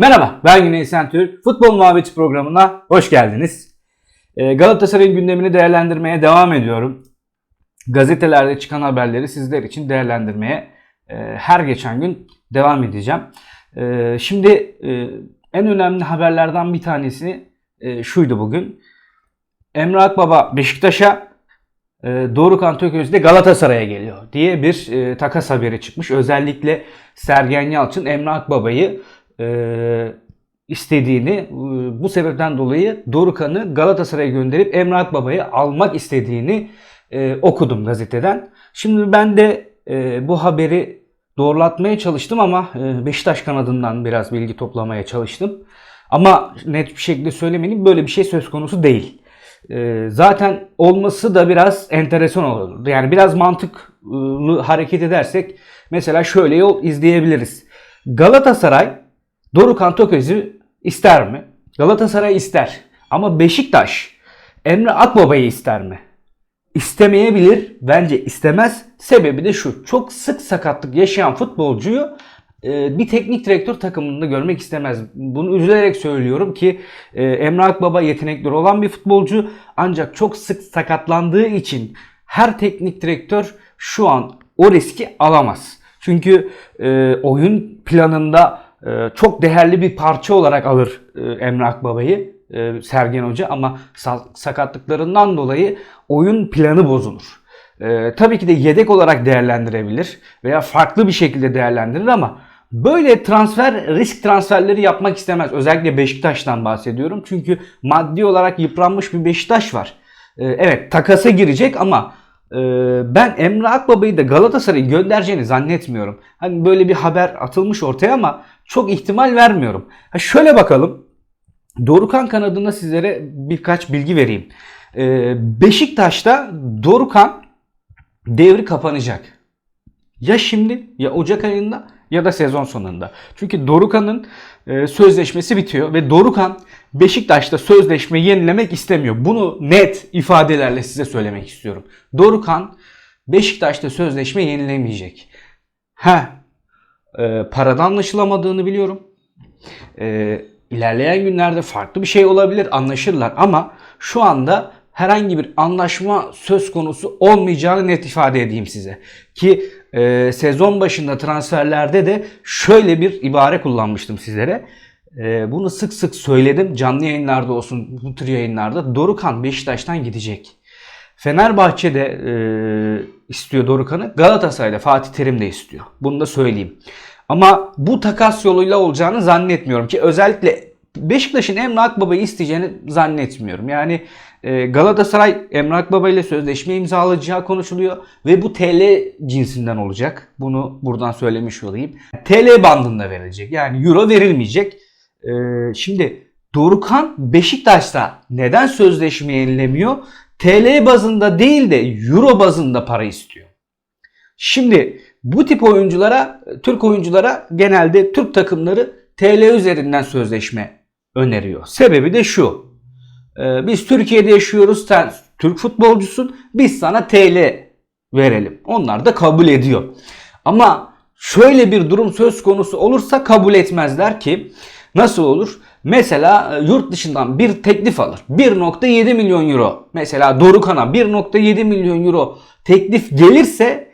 Merhaba, ben Güney Sentürk. Futbol Muhabbeti programına hoş geldiniz. Ee, Galatasaray'ın gündemini değerlendirmeye devam ediyorum. Gazetelerde çıkan haberleri sizler için değerlendirmeye e, her geçen gün devam edeceğim. E, Şimdi e, en önemli haberlerden bir tanesi e, şuydu bugün. Emre Akbaba Beşiktaş'a, Dorukhan Tököz de Galatasaray'a geliyor diye bir takas haberi çıkmış. Özellikle Sergen Yalçın Emre Akbaba'yı e, istediğini e, bu sebepten dolayı Dorukhan'ı Galatasaray'a gönderip Emre Akbaba'yı almak istediğini e, okudum gazeteden. Şimdi ben de e, bu haberi doğrulatmaya çalıştım ama e, Beşiktaş kanadından biraz bilgi toplamaya çalıştım. Ama net bir şekilde söylemeliyim böyle bir şey söz konusu değil. E, zaten olması da biraz enteresan olur. Yani biraz mantıklı hareket edersek mesela şöyle yol izleyebiliriz. Galatasaray Dorukhan Tökez'i ister mi? Galatasaray ister. Ama Beşiktaş Emre Akbaba'yı ister mi? İstemeyebilir. Bence istemez. Sebebi de şu. Çok sık sakatlık yaşayan futbolcuyu e, bir teknik direktör takımında görmek istemez. Bunu üzülerek söylüyorum ki e, Emre Akbaba yetenekli olan bir futbolcu ancak çok sık sakatlandığı için her teknik direktör şu an o riski alamaz. Çünkü e, oyun planında çok değerli bir parça olarak alır e, Emre Akbaba'yı e, Sergen Hoca ama sa- sakatlıklarından dolayı oyun planı bozulur. E, tabii ki de yedek olarak değerlendirebilir veya farklı bir şekilde değerlendirir ama böyle transfer risk transferleri yapmak istemez. Özellikle Beşiktaş'tan bahsediyorum. Çünkü maddi olarak yıpranmış bir Beşiktaş var. E, evet takasa girecek ama ben Emre Akbaba'yı da Galatasaray'ı göndereceğini zannetmiyorum. Hani böyle bir haber atılmış ortaya ama çok ihtimal vermiyorum. Ha şöyle bakalım. Dorukan kanadında sizlere birkaç bilgi vereyim. Ee, Beşiktaş'ta Dorukan devri kapanacak. Ya şimdi ya Ocak ayında ya da sezon sonunda. Çünkü Dorukan'ın e, sözleşmesi bitiyor ve Dorukan Beşiktaş'ta sözleşme yenilemek istemiyor. Bunu net ifadelerle size söylemek istiyorum. Dorukan Beşiktaş'ta sözleşme yenilemeyecek. Ha, e, parada anlaşılamadığını biliyorum. E, ilerleyen günlerde farklı bir şey olabilir anlaşırlar ama şu anda herhangi bir anlaşma söz konusu olmayacağını net ifade edeyim size. Ki e, sezon başında transferlerde de şöyle bir ibare kullanmıştım sizlere. E, bunu sık sık söyledim canlı yayınlarda olsun bu tür yayınlarda. Dorukan Beşiktaş'tan gidecek. Fenerbahçe de e, istiyor Dorukan'ı. Galatasaray'da Fatih Terim de istiyor. Bunu da söyleyeyim. Ama bu takas yoluyla olacağını zannetmiyorum ki özellikle Beşiktaş'ın Emre Akbaba'yı isteyeceğini zannetmiyorum. Yani e, Galatasaray Emre Akbaba ile sözleşme imzalayacağı konuşuluyor ve bu TL cinsinden olacak. Bunu buradan söylemiş olayım. TL bandında verilecek. Yani euro verilmeyecek. E, şimdi Dorukan Beşiktaş'ta neden sözleşme yenilemiyor? TL bazında değil de euro bazında para istiyor. Şimdi bu tip oyunculara, Türk oyunculara genelde Türk takımları TL üzerinden sözleşme öneriyor. Sebebi de şu. Ee, Biz Türkiye'de yaşıyoruz, sen Türk futbolcusun, biz sana TL verelim. Onlar da kabul ediyor. Ama şöyle bir durum söz konusu olursa kabul etmezler ki nasıl olur? Mesela e, yurt dışından bir teklif alır. 1.7 milyon euro. Mesela Dorukan'a 1.7 milyon euro teklif gelirse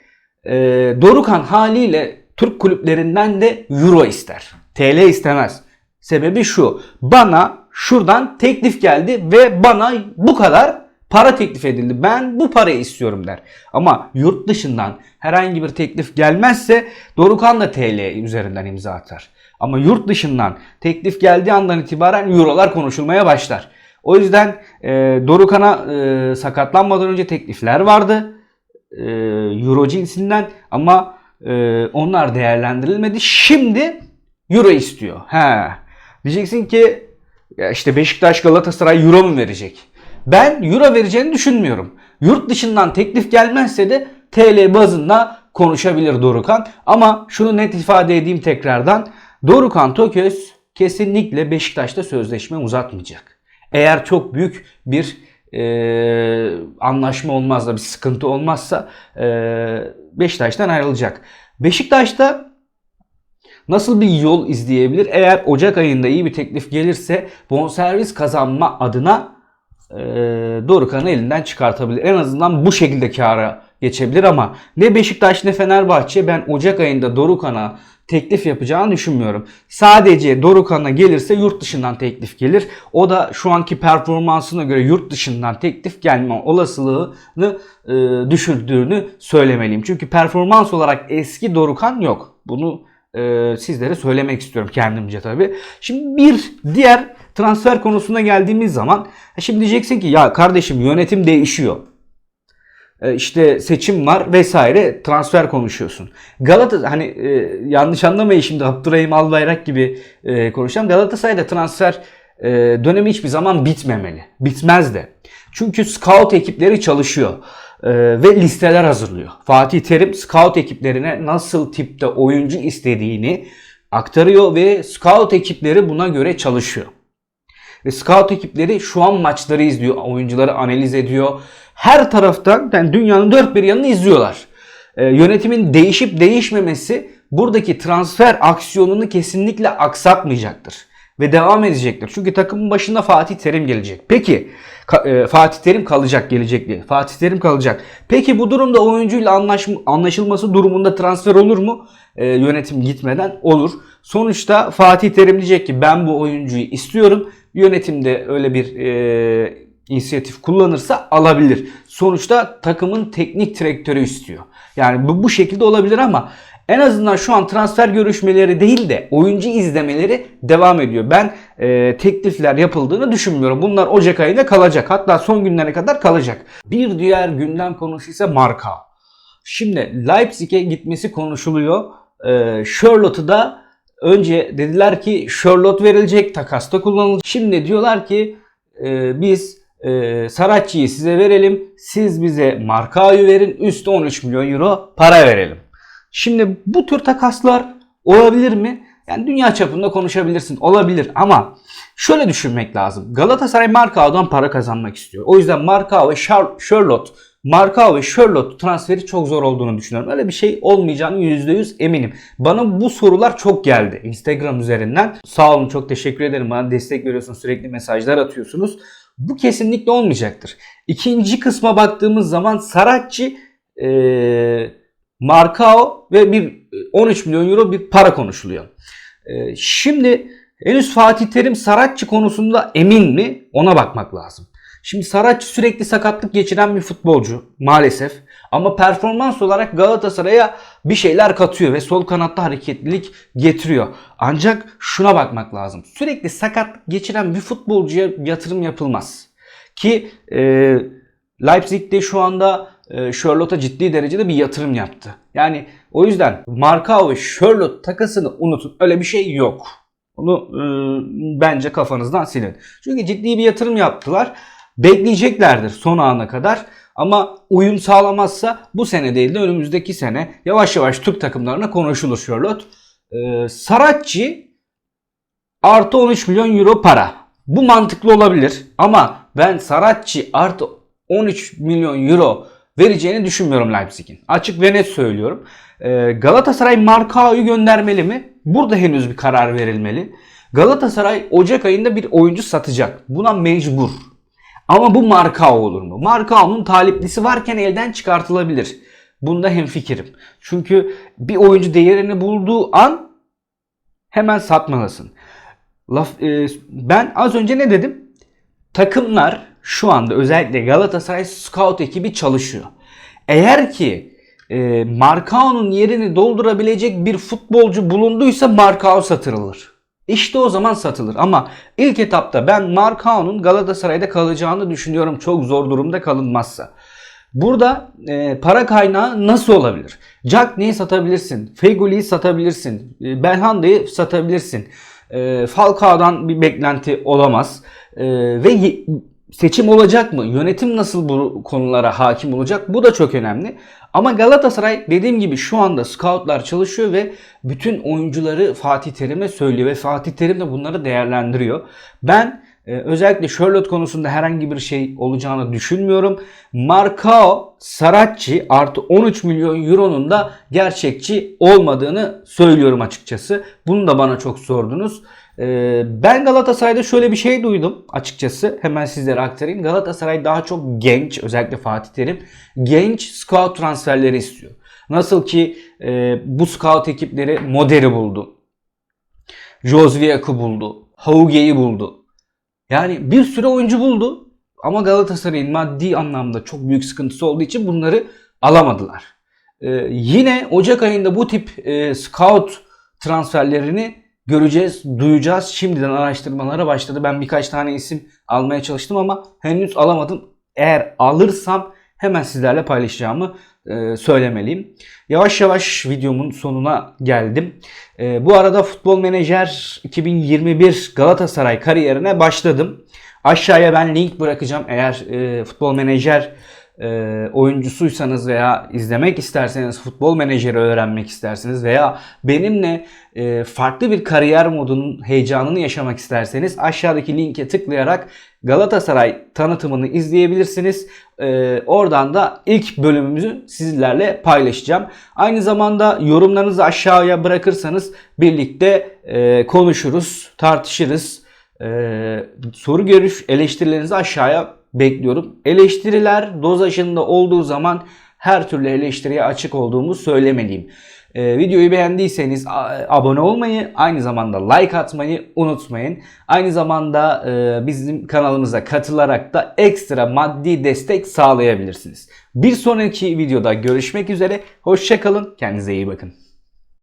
e, Dorukan haliyle Türk kulüplerinden de euro ister. TL istemez. Sebebi şu. Bana şuradan teklif geldi ve bana bu kadar para teklif edildi. Ben bu parayı istiyorum der. Ama yurt dışından herhangi bir teklif gelmezse Dorukan da TL üzerinden imza atar. Ama yurt dışından teklif geldiği andan itibaren eurolar konuşulmaya başlar. O yüzden e, Dorukan'a e, sakatlanmadan önce teklifler vardı. E, Euro cinsinden ama e, onlar değerlendirilmedi. Şimdi Euro istiyor. He. Diyeceksin ki ya işte Beşiktaş Galatasaray Euro mu verecek? Ben Euro vereceğini düşünmüyorum. Yurt dışından teklif gelmezse de TL bazında konuşabilir Dorukan. Ama şunu net ifade edeyim tekrardan. Dorukan Toköz kesinlikle Beşiktaş'ta sözleşme uzatmayacak. Eğer çok büyük bir e, anlaşma olmazsa, bir sıkıntı olmazsa e, Beşiktaş'tan ayrılacak. Beşiktaş'ta nasıl bir yol izleyebilir? Eğer Ocak ayında iyi bir teklif gelirse bonservis kazanma adına e, Dorukhan'ı elinden çıkartabilir. En azından bu şekilde kâra geçebilir ama ne Beşiktaş ne Fenerbahçe ben Ocak ayında Dorukhan'a teklif yapacağını düşünmüyorum. Sadece Dorukhan'a gelirse yurt dışından teklif gelir. O da şu anki performansına göre yurt dışından teklif gelme olasılığını e, düşürdüğünü söylemeliyim. Çünkü performans olarak eski Dorukhan yok. Bunu e, sizlere söylemek istiyorum kendimce tabii. Şimdi bir diğer transfer konusuna geldiğimiz zaman e, şimdi diyeceksin ki ya kardeşim yönetim değişiyor. E, işte seçim var vesaire transfer konuşuyorsun. Galata hani e, yanlış anlamayın şimdi Abdurrahim Albayrak gibi e, konuşacağım. Galatasaray'da transfer e, dönemi hiçbir zaman bitmemeli. Bitmez de. Çünkü scout ekipleri çalışıyor ve listeler hazırlıyor. Fatih Terim scout ekiplerine nasıl tipte oyuncu istediğini aktarıyor ve scout ekipleri buna göre çalışıyor. Ve scout ekipleri şu an maçları izliyor, oyuncuları analiz ediyor. Her taraftan yani dünyanın dört bir yanını izliyorlar. Ee, yönetimin değişip değişmemesi buradaki transfer aksiyonunu kesinlikle aksatmayacaktır. Ve devam edecektir. Çünkü takımın başında Fatih Terim gelecek. Peki e, Fatih Terim kalacak gelecek diye. Fatih Terim kalacak. Peki bu durumda oyuncuyla anlaş- anlaşılması durumunda transfer olur mu? E, yönetim gitmeden olur. Sonuçta Fatih Terim diyecek ki ben bu oyuncuyu istiyorum. Yönetim de öyle bir e, inisiyatif kullanırsa alabilir. Sonuçta takımın teknik direktörü istiyor. Yani bu, bu şekilde olabilir ama en azından şu an transfer görüşmeleri değil de oyuncu izlemeleri devam ediyor. Ben e, teklifler yapıldığını düşünmüyorum. Bunlar Ocak ayında kalacak. Hatta son günlere kadar kalacak. Bir diğer gündem konusu ise marka. Şimdi Leipzig'e gitmesi konuşuluyor. E, Charlotte'u da önce dediler ki Charlotte verilecek, takasta kullanılacak. Şimdi diyorlar ki e, biz e, Saracchi'yi size verelim. Siz bize Markao'yu verin. Üstü 13 milyon euro para verelim. Şimdi bu tür takaslar olabilir mi? Yani dünya çapında konuşabilirsin. Olabilir ama şöyle düşünmek lazım. Galatasaray Markao'dan para kazanmak istiyor. O yüzden Markao ve Char- Charlotte Markao ve Charlotte transferi çok zor olduğunu düşünüyorum. Öyle bir şey olmayacağını %100 eminim. Bana bu sorular çok geldi Instagram üzerinden. Sağ olun çok teşekkür ederim. Bana destek veriyorsunuz. Sürekli mesajlar atıyorsunuz. Bu kesinlikle olmayacaktır. İkinci kısma baktığımız zaman Saracchi eee Markao ve bir 13 milyon euro bir para konuşuluyor. Ee, şimdi henüz Fatih Terim Saratçı konusunda emin mi? Ona bakmak lazım. Şimdi Saratçı sürekli sakatlık geçiren bir futbolcu maalesef. Ama performans olarak Galatasaray'a bir şeyler katıyor ve sol kanatta hareketlilik getiriyor. Ancak şuna bakmak lazım. Sürekli sakatlık geçiren bir futbolcuya yatırım yapılmaz. Ki e, Leipzig'de şu anda e, Charlotte'a ciddi derecede bir yatırım yaptı. Yani o yüzden Markao ve Charlotte takasını unutun. Öyle bir şey yok. Onu e, bence kafanızdan silin. Çünkü ciddi bir yatırım yaptılar. Bekleyeceklerdir son ana kadar. Ama uyum sağlamazsa bu sene değil de önümüzdeki sene yavaş yavaş Türk takımlarına konuşulur Charlotte. E, Saracchi artı 13 milyon euro para. Bu mantıklı olabilir ama ben Saracchi artı 13 milyon euro vereceğini düşünmüyorum Leipzig'in. Açık ve net söylüyorum. Ee, Galatasaray Markao'yu göndermeli mi? Burada henüz bir karar verilmeli. Galatasaray Ocak ayında bir oyuncu satacak. Buna mecbur. Ama bu Markao olur mu? Markao'nun taliplisi varken elden çıkartılabilir. Bunda hemfikirim. Çünkü bir oyuncu değerini bulduğu an hemen satmalısın. Laf, e, ben az önce ne dedim? Takımlar şu anda özellikle Galatasaray scout ekibi çalışıyor. Eğer ki e, Markao'nun yerini doldurabilecek bir futbolcu bulunduysa Markao satılır. İşte o zaman satılır. Ama ilk etapta ben Markao'nun Galatasaray'da kalacağını düşünüyorum çok zor durumda kalınmazsa. Burada e, para kaynağı nasıl olabilir? Cagney'i satabilirsin. Fegoli'yi satabilirsin. E, Belhanda'yı satabilirsin. E, Falcao'dan bir beklenti olamaz. E, ve seçim olacak mı? Yönetim nasıl bu konulara hakim olacak? Bu da çok önemli. Ama Galatasaray dediğim gibi şu anda scoutlar çalışıyor ve bütün oyuncuları Fatih Terim'e söylüyor ve Fatih Terim de bunları değerlendiriyor. Ben Ee, özellikle Charlotte konusunda herhangi bir şey olacağını düşünmüyorum. Marcao Saracchi artı 13 milyon euronun da gerçekçi olmadığını söylüyorum açıkçası. Bunu da bana çok sordunuz. Ee, ben Galatasaray'da şöyle bir şey duydum açıkçası. Hemen sizlere aktarayım. Galatasaray daha çok genç özellikle Fatih Terim genç scout transferleri istiyor. Nasıl ki e, bu scout ekipleri Moder'i buldu. Josviak'ı buldu. Hauge'yi buldu. Yani bir sürü oyuncu buldu. Ama Galatasaray'ın maddi anlamda çok büyük sıkıntısı olduğu için bunları alamadılar. Ee, yine Ocak ayında bu tip e, scout transferlerini göreceğiz, duyacağız. Şimdiden araştırmalara başladı. Ben birkaç tane isim almaya çalıştım ama henüz alamadım. Eğer alırsam hemen sizlerle paylaşacağımı e, söylemeliyim. Yavaş yavaş videomun sonuna geldim. E, bu arada Futbol Menajer 2021 Galatasaray kariyerine başladım. Aşağıya ben link bırakacağım. Eğer e, Futbol Menajer e, oyuncusuysanız veya izlemek isterseniz, futbol menajeri öğrenmek isterseniz veya benimle e, farklı bir kariyer modunun heyecanını yaşamak isterseniz aşağıdaki linke tıklayarak Galatasaray tanıtımını izleyebilirsiniz. E, oradan da ilk bölümümüzü sizlerle paylaşacağım. Aynı zamanda yorumlarınızı aşağıya bırakırsanız birlikte e, konuşuruz, tartışırız. E, soru görüş eleştirilerinizi aşağıya bekliyorum. Eleştiriler dozajında olduğu zaman her türlü eleştiriye açık olduğumu söylemeliyim. Ee, videoyu beğendiyseniz abone olmayı, aynı zamanda like atmayı unutmayın. Aynı zamanda e, bizim kanalımıza katılarak da ekstra maddi destek sağlayabilirsiniz. Bir sonraki videoda görüşmek üzere. Hoşçakalın. Kendinize iyi bakın.